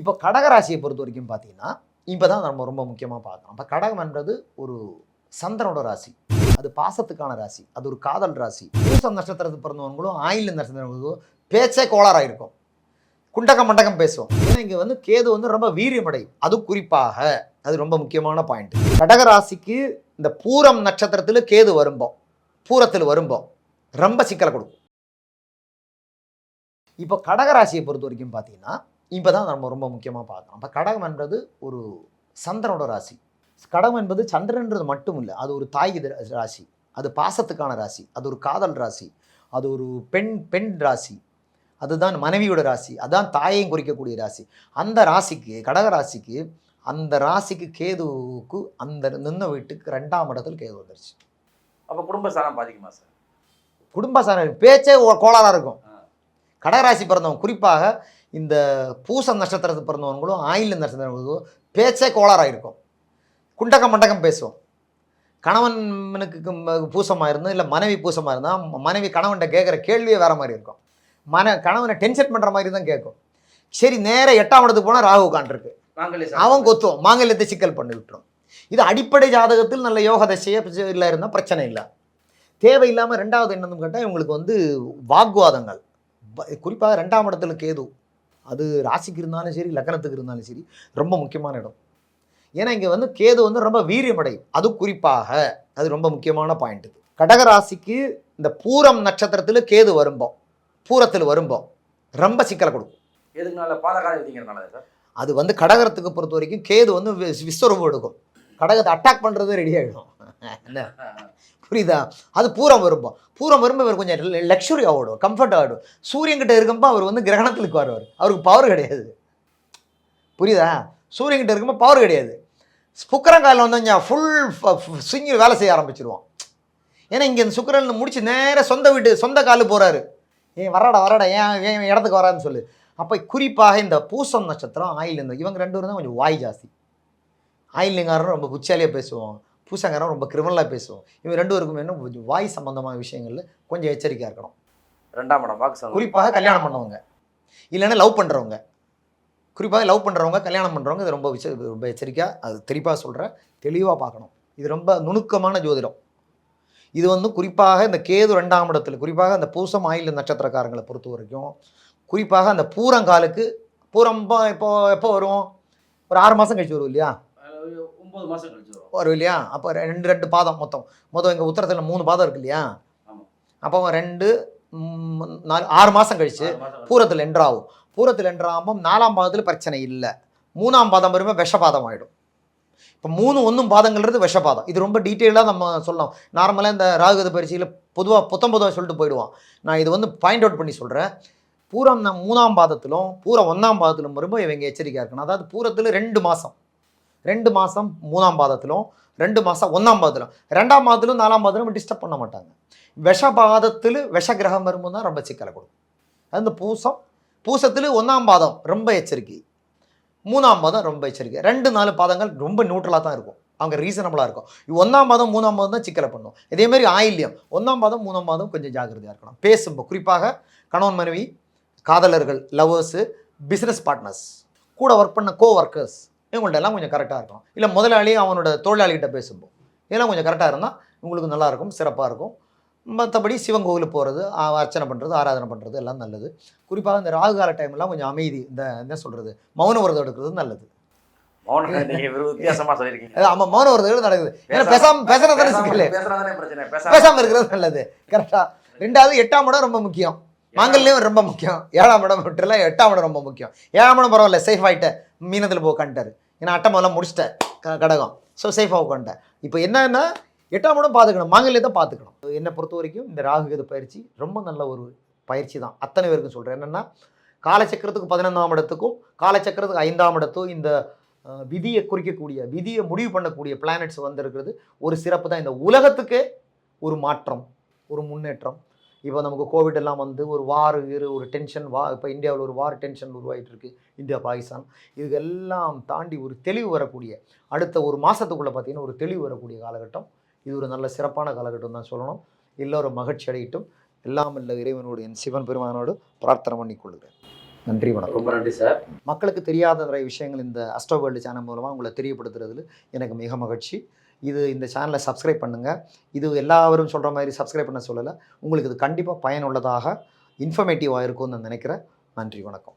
இப்போ கடகராசியை பொறுத்த வரைக்கும் பார்த்தீங்கன்னா இப்போ தான் நம்ம ரொம்ப முக்கியமாக பார்க்கணும் இப்போ கடகம்ன்றது ஒரு சந்திரனோட ராசி. அது பாசத்துக்கான ராசி. அது ஒரு காதல் ராசி. பூசம் நட்சத்திரத்துக்கு பிறந்தவங்களும் ஆயில் நட்சத்திரங்களும் பேச்சே கோளாறாக இருக்கும் குண்டகம் மண்டகம் பேசுவோம். ஏன்னா இங்கே வந்து கேது வந்து ரொம்ப வீரியமடையும். அது குறிப்பாக அது ரொம்ப முக்கியமான பாயிண்ட் கடகராசிக்கு இந்த பூரம் நட்சத்திரத்தில் கேது வரும்போம் பூரத்தில் வரும்போம் ரொம்ப சிக்கலை கொடுக்கும். இப்போ கடகராசியை பொறுத்த வரைக்கும் பார்த்தீங்கன்னா இப்போ தான் நம்ம ரொம்ப முக்கியமாக பார்க்கணும் அப்போ கடகம் என்பது ஒரு சந்திரனோட ராசி. கடகம் என்பது சந்திரன்றது மட்டும் இல்லை அது ஒரு தாய் ராசி அது பாசத்துக்கான ராசி அது ஒரு காதல் ராசி அது ஒரு பெண் பெண் ராசி அதுதான் மனைவியோட ராசி அதான் தாயையும் குறிக்கக்கூடிய ராசி. அந்த ராசிக்கு கடக ராசிக்கு அந்த ராசிக்கு கேதுவுக்கு அந்த நின்ன வீட்டுக்கு ரெண்டாம் இடத்துல கேது வந்துருச்சு. அப்போ குடும்ப சாரம் பாதிக்குமா சார்? குடும்ப சார பேச்சே ஓ- கோளாறா இருக்கும். கடகராசி பிறந்தவங்க குறிப்பாக இந்த பூசம் நட்சத்திரத்துக்கு பிறந்தவங்களும் ஆயில் நட்சத்திரங்களும் பேச்சே கோளாறா இருக்கும் குண்டகம் மண்டகம் பேசுவோம். கணவனுக்கு கும்- பூசமா இருந்து இல்லை மனைவி பூசமா இருந்தால் மனைவி கணவன்கிட்ட கேட்குற கேள்வியே வேற மாதிரி இருக்கும். மன கணவனை டென்ஷன் பண்ற மாதிரி தான் கேட்கும். சரி நேரா எட்டாம் இடத்துக்கு போனால் ராகு உட்காந்துருக்கு நாங்களே அவன் கொத்துவோம் மாங்கல்யத்தை சிக்கல் பண்ணி விட்டுரும். இது அடிப்படை ஜாதகத்தில் நல்ல யோக தசையே இல்லை இருந்தால் பிரச்சனை இல்லை. தேவையில்லாமல் ரெண்டாவது என்னன்னு கேட்டால் இவங்களுக்கு வந்து வாக்குவாதங்கள். குறிப்பாக ரெண்டாம் இடத்துல கேது. அது ராசிக்கு இருந்தாலும் சரி லக்னத்துக்கு இருந்தாலும் சரி ரொம்ப முக்கியமான இடம். ஏன்னா இங்கே வந்து கேது வந்து ரொம்ப வீரியமடையும் அது குறிப்பாக அது ரொம்ப முக்கியமான பாயிண்ட் இது. கடக ராசிக்கு இந்த பூரம் நட்சத்திரத்தில் கேது வரும்போம் பூரத்தில் வரும்போம் ரொம்ப சிக்கலை கொடுக்கும். எதுக்குனால சார்? அது வந்து கடகரத்துக்கு பொறுத்த வரைக்கும் கேது வந்து விஸ்வரூபம் எடுக்கும். கடகத்தை அட்டாக் பண்ணுறது ரெடி ஆகிடும் என்ன? புரியுதா? அது பூரம் வரும்போம். பூரம் வரும்போது அவர் கொஞ்சம் லக்ஸுரி ஆகிடும் கம்ஃபர்ட் ஆகிடும் சூரியன் இருக்கப்போ அவர் வந்து கிரகணத்துக்கு வருவார். அவருக்கு பவர் கிடையாது. புரியுதா? சூரியன்கிட்ட இருக்கும்போது பவர் கிடையாது. சுக்கரங்காலில் வந்து கொஞ்சம் ஃபுல் ஸ்விங்கி வேலை செய்ய ஆரம்பிச்சிருவோம் ஏன்னா இங்கே இந்த சுக்கரன் முடிச்சு நேராக சொந்த வீட்டு சொந்த காலு போகிறாரு ஏன் வரடா வரடா ஏன் ஏன் இடத்துக்கு வரான்னு சொல்லு. அப்போ குறிப்பாக இந்த பூசம் நட்சத்திரம் ஆயில் இந்த இவங்க ரெண்டு பேரும் தான் கொஞ்சம் வாய் ஜாஸ்தி. ஆயில்லிங்காரன் ரொம்ப புச்சாலியாக பேசுவோம் பூசங்காரன் ரொம்ப கிரிமினலாக பேசுவோம் இவங்க ரெண்டு பேருக்கும் என்ன கொஞ்சம் வாய் சம்பந்தமான விஷயங்கள்ல கொஞ்சம் எச்சரிக்கையாக இருக்கணும். ரெண்டாம் இடம் வாக்கு குறிப்பாக கல்யாணம் பண்ணவங்க. இல்லைன்னா லவ் பண்ணுறவங்க குறிப்பாக லவ் பண்ணுறவங்க கல்யாணம் பண்ணுறவங்க இது ரொம்ப விஷ ரொம்ப எச்சரிக்கையாக அது தெளிவாக சொல்கிறேன் தெளிவாக பார்க்கணும். இது ரொம்ப நுணுக்கமான ஜோதிடம். இது வந்து குறிப்பாக இந்த கேது ரெண்டாம் இடத்துல குறிப்பாக அந்த பூசம் ஆயில் நட்சத்திரக்காரங்களை பொறுத்த வரைக்கும் குறிப்பாக அந்த பூரங்காலுக்கு பூரம் இப்போ இப்போ எப்போ வரும்? ஒரு ஆறு மாதம் கழிச்சு வரும் இல்லையா? ஒன்பது மாசம் கழிச்சு வரும். வரும் இல்லையா? அப்போ ரெண்டு ரெண்டு பாதம் மொத்தம். மொத்தம் எங்கள் உத்தரத்தில் மூணு பாதம் இருக்கு இல்லையா. அப்போ ரெண்டு நாலு ஆறு மாதம் கழிச்சு. பூரத்தில் என்றாகும் பூரத்தில் என்றாகும் நாலாம் பாதத்தில் பிரச்சனை இல்லை. மூணாம் பாதம் வரும்போது விஷபாதம் ஆகிடும் இப்போ மூணு ஒன்றும் பாதங்கள்ன்றது விஷபாதம். இது ரொம்ப டீட்டெயிலாக நம்ம சொல்லலாம். நார்மலாக இந்த ராகுகத பரிசையில் பொதுவாக புத்தம் பொதுவாக சொல்லிட்டு போயிடுவான். நான் இது வந்து பாயிண்ட் அவுட் பண்ணி சொல்கிறேன் பூரம் மூணாம் பாதத்திலும் பூரம் ஒன்றாம் பாதத்திலும் வரும்போது இவங்க எச்சரிக்கையாக இருக்கணும். அதாவது பூரத்தில் ரெண்டு மாதம் ரெண்டு மாதம் மூணாம் பாதத்திலும் ரெண்டு மாதம் ஒன்றாம் பாதத்திலும். ரெண்டாம் பாதத்திலும் நாலாம் பாதத்திலும் டிஸ்டர்ப் பண்ண மாட்டாங்க. விஷ பாதத்தில் விஷ கிரகம் வரும்போது தான் ரொம்ப சிக்கலை கொடுக்கும். அது இந்த பூசம். பூசத்தில் ஒன்றாம் பாதம் ரொம்ப எச்சரிக்கை. மூணாம் பாதம் ரொம்ப எச்சரிக்கை. ரெண்டு நாலு பாதங்கள் ரொம்ப நியூட்ரலாக தான் இருக்கும். அவங்க ரீசனபிளாக இருக்கும். ஒன்றாம் பாதம் மூணாம் பாதம் தான் சிக்கலை பண்ணும். இதேமாரி ஆயில்யம். ஒன்றாம் பாதம் மூணாம் பாதம் கொஞ்சம் ஜாக்கிரதையாக இருக்கணும். பேசும்போது குறிப்பாக கணவன் மனைவி காதலர்கள் லவ்வர்ஸு பிஸ்னஸ் பார்ட்னர்ஸ் கூட ஒர்க் பண்ண கோ ஒர்க்கர்ஸ் இவங்கள்ட்ட எல்லாம் கொஞ்சம் கரெக்டாக இருக்கணும் இல்லை முதலாளி அவனோட தொழிலாளிகிட்ட பேசும்போது. இதெல்லாம் கொஞ்சம் கரெக்டாக இருந்தால் உங்களுக்கு நல்லா இருக்கும் சிறப்பாக இருக்கும். மற்றபடி சிவன் கோவிலுக்கு போகிறது அர்ச்சனை பண்ணுறது ஆராதனை பண்ணுறது எல்லாம் நல்லது. குறிப்பாக இந்த ராகு கால டைம்லாம் கொஞ்சம் அமைதி இந்த என்ன சொல்கிறது மௌன விரதம் எடுக்கிறது நல்லது. வித்தியாசமா சொல்லியிருக்கீங்க. மௌன விரதம் நடக்குது. ஏன்னா பேசாம பேசுறது தானே சிக்கல். பேசுறதானே பிரச்சனை. பேசாம இருக்கிறது நல்லது. கரெக்டாக ரெண்டாவது எட்டாம் இடம் ரொம்ப முக்கியம். மாங்கல்யம் ரொம்ப முக்கியம். ஏழாம் இடம் விட்டுல எட்டாம் இடம் ரொம்ப முக்கியம். ஏழாம் இடம் பரவாயில்ல சேஃப் மீனத்தில் போய் உட்காந்துட்டாரு ஏன்னா அட்டை முதல்ல முடிச்சிட்டேன். க- கடகம். ஸோ சேஃபாக உட்காந்துட்டேன். இப்போ என்னன்னா எட்டாம் இடம் பார்த்துக்கணும். மாங்கல்யத்தை பார்த்துக்கணும். என்னை பொறுத்த வரைக்கும் இந்த ராகுகேது பயிற்சி ரொம்ப நல்ல ஒரு பயிற்சி தான். அத்தனை பேருக்கும் சொல்கிறேன் என்னென்னா காலச்சக்கரத்துக்கு பதினொன்றாம் இடத்துக்கும் காலச்சக்கரத்துக்கு ஐந்தாம் இடத்தும் இந்த விதியை குறிக்கக்கூடிய விதியை முடிவு பண்ணக்கூடிய பிளானட்ஸ் வந்திருக்கிறது. ஒரு சிறப்பு தான். இந்த உலகத்துக்கே ஒரு மாற்றம் ஒரு முன்னேற்றம். இப்போ நமக்கு கோவிட் எல்லாம் வந்து ஒரு வார் இரு ஒரு டென்ஷன் வா இப்போ இந்தியாவில் ஒரு வார் டென்ஷன் உருவாகிட்டு இருக்கு இந்தியா பாகிஸ்தான். இதுக்கெல்லாம் தாண்டி ஒரு தெளிவு வரக்கூடிய அடுத்த ஒரு மாதத்துக்குள்ளே பார்த்தீங்கன்னா ஒரு தெளிவு வரக்கூடிய காலகட்டம். இது ஒரு நல்ல சிறப்பான காலகட்டம் தான் சொல்லணும். எல்லோரும் மகிழ்ச்சி அடையட்டும். எல்லாம் இல்ல இறைவனோடு என் சிவன் பெருமானோடு பிரார்த்தனை பண்ணி கொள்கிறேன் நன்றி வணக்கம். ரொம்ப நன்றி சார். மக்களுக்கு தெரியாத நிறைய விஷயங்கள் இந்த அஸ்ட்ரோ வேர்ல்டு சேனல் மூலமாக உங்களை தெரியப்படுத்துறதுல எனக்கு மிக மகிழ்ச்சி. இது இந்த சேனலை சப்ஸ்கிரைப் பண்ணுங்கள் இது எல்லாரும் சொல்கிற மாதிரி சப்ஸ்கிரைப் பண்ண சொல்லலை. உங்களுக்கு இது கண்டிப்பாக பயனுள்ளதாக இன்ஃபர்மேட்டிவாக இருக்கும்னு நான் நினைக்கிறேன். நன்றி வணக்கம்.